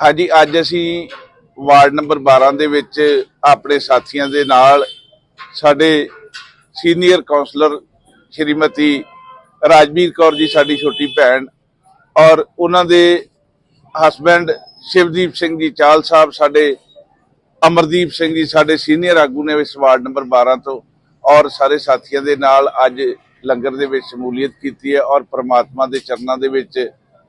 ਹਾਂਜੀ, ਅੱਜ ਅਸੀਂ ਵਾਰਡ ਨੰਬਰ 12 ਦੇ ਵਿੱਚ ਆਪਣੇ ਸਾਥੀਆਂ ਦੇ ਨਾਲ ਸਾਡੇ ਸੀਨੀਅਰ ਕਾਉਂਸਲਰ ਸ਼੍ਰੀਮਤੀ ਰਾਜਵੀਰ ਕੌਰ ਜੀ, ਸਾਡੀ ਛੋਟੀ ਭੈਣ ਔਰ ਉਹਨਾਂ ਦੇ ਹਸਬੰਡ ਸ਼ਿਵਦੀਪ ਸਿੰਘ ਜੀ, ਚਾਲ ਸਾਹਿਬ, ਸਾਡੇ ਅਮਰਦੀਪ ਸਿੰਘ ਜੀ, ਸਾਡੇ ਸੀਨੀਅਰ ਆਗੂ ਨੇ ਇਸ ਵਾਰਡ ਨੰਬਰ 12 ਤੋਂ ਔਰ ਸਾਰੇ ਸਾਥੀਆਂ ਦੇ ਨਾਲ ਅੱਜ ਲੰਗਰ ਦੇ ਵਿੱਚ ਸ਼ਮੂਲੀਅਤ ਕੀਤੀ ਹੈ ਔਰ ਪ੍ਰਮਾਤਮਾ ਦੇ ਚਰਨਾਂ ਦੇ ਵਿੱਚ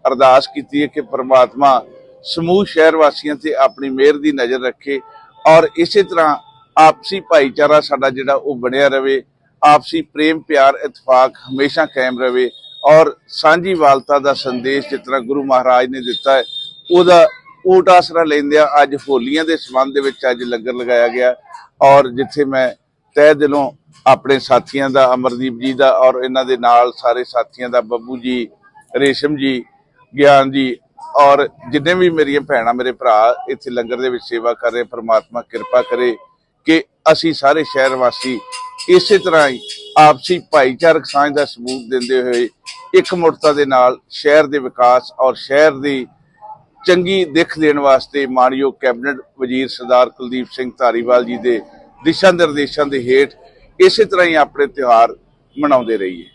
ਅਰਦਾਸ ਕੀਤੀ ਹੈ ਕਿ ਪ੍ਰਮਾਤਮਾ ਸਮੂਹ ਸ਼ਹਿਰ ਵਾਸੀਆਂ ਤੇ ਆਪਣੀ ਮਿਹਰ ਦੀ ਨਜ਼ਰ ਰੱਖੇ ਔਰ ਇਸੇ ਤਰ੍ਹਾਂ ਆਪਸੀ ਭਾਈਚਾਰਾ ਸਾਡਾ ਜਿਹੜਾ ਉਹ ਬਣਿਆ ਰਵੇ, ਆਪਸੀ ਪ੍ਰੇਮ, ਪਿਆਰ, ਇਤਫਾਕ ਹਮੇਸ਼ਾ ਕਾਇਮ ਰਵੇ ਔਰ ਸਾਂਝੀ ਵਾਲਤਾ ਦਾ ਸੰਦੇਸ਼ ਜਿਸ ਤਰ੍ਹਾਂ ਗੁਰੂ ਮਹਾਰਾਜ ਨੇ ਦਿੱਤਾ ਹੈ, ਉਹਦਾ ਓਟ ਆਸਰਾ ਲੈਂਦਿਆਂ ਅੱਜ ਹੋਲੀਆਂ ਦੇ ਸੰਬੰਧ ਦੇ ਵਿੱਚ ਅੱਜ ਲੰਗਰ ਲਗਾਇਆ ਗਿਆ ਔਰ ਜਿੱਥੇ ਮੈਂ ਤਹਿ ਦਿਲੋਂ ਆਪਣੇ ਸਾਥੀਆਂ ਦਾ, ਅਮਰਦੀਪ ਜੀ ਦਾ ਔਰ ਇਹਨਾਂ ਦੇ ਨਾਲ ਸਾਰੇ ਸਾਥੀਆਂ ਦਾ, ਬੱਬੂ ਜੀ, ਰੇਸ਼ਮ ਜੀ, ਗਿਆਨ ਜੀ ਔਰ ਜਿੰਨੇ ਵੀ ਮੇਰੀਆਂ ਭੈਣਾਂ, ਮੇਰੇ ਭਰਾ ਇੱਥੇ ਲੰਗਰ ਦੇ ਵਿੱਚ ਸੇਵਾ ਕਰ ਰਹੇ, ਪ੍ਰਮਾਤਮਾ ਕਿਰਪਾ ਕਰੇ ਕਿ ਅਸੀਂ ਸਾਰੇ ਸ਼ਹਿਰ ਵਾਸੀ ਇਸੇ ਤਰ੍ਹਾਂ ਹੀ ਆਪਸੀ ਭਾਈਚਾਰਕ ਸਾਂਝ ਦਾ ਸਬੂਤ ਦਿੰਦੇ ਹੋਏ ਇੱਕ ਮੁਰਤਾ ਦੇ ਨਾਲ ਸ਼ਹਿਰ ਦੇ ਵਿਕਾਸ ਔਰ ਸ਼ਹਿਰ ਦੀ ਚੰਗੀ ਦਿੱਖ ਦੇਣ ਵਾਸਤੇ ਮਾਨਯੋਗ ਕੈਬਨਿਟ ਵਜ਼ੀਰ ਸਰਦਾਰ ਕੁਲਦੀਪ ਸਿੰਘ ਧਾਰੀਵਾਲ ਜੀ ਦੇ ਦਿਸ਼ਾ ਨਿਰਦੇਸ਼ਾਂ ਦੇ ਹੇਠ ਇਸੇ ਤਰ੍ਹਾਂ ਹੀ ਆਪਣੇ ਤਿਉਹਾਰ ਮਨਾਉਂਦੇ ਰਹੀਏ।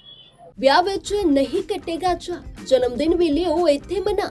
ਵਿਆਹ ਵਿੱਚ ਨਹੀਂ ਕੱਟੇਗਾ ਚਾ ਜਨਮ ਦਿਨ ਵੇਲੇ ਲਿਓ ਇੱਥੇ ਮਨਾ।